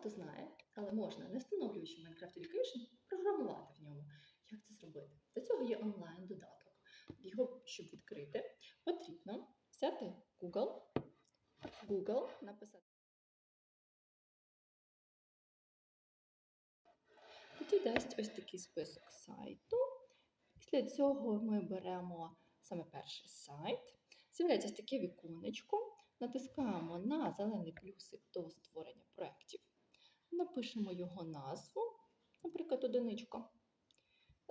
хто знає, але можна, не встановлюючи Minecraft Education, програмувати в ньому. Як це зробити? Для цього є онлайн-додаток. Його, щоб відкрити, потрібно взяти Google, Google, написати. Тоді дасть ось такий список сайту. Після цього ми беремо саме перший сайт. З'являється таке віконечко. Натискаємо на зелений плюсик до створення проєктів. Напишемо його назву, наприклад, одиничка.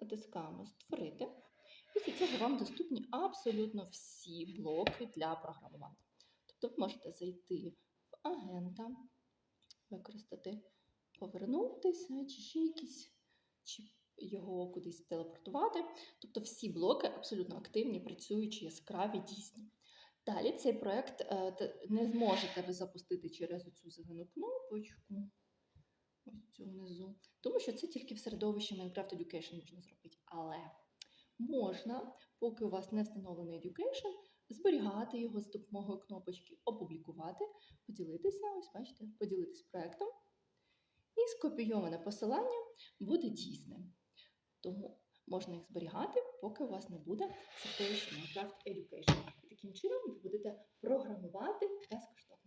Натискаємо Створити. Після цього вам доступні абсолютно всі блоки для програмування. Тобто ви можете зайти в агента, використати, повернутися, чи ще якісь, чи його кудись телепортувати. Тобто всі блоки абсолютно активні, працюючі, яскраві, дійсні. Далі цей проект е, не зможете ви запустити через цю зелену кнопочку, ось цю внизу, тому що це тільки в середовищі Minecraft Education можна зробити. Але можна, поки у вас не встановлений Education, зберігати його з допомогою кнопочки опублікувати, поділитися, ось бачите, поділитись проектом. І скопійоване посилання буде дійсним. Тому можна їх зберігати, поки у вас не буде середовища Minecraft Education. І таким чином ви будете програмувати безкоштовно.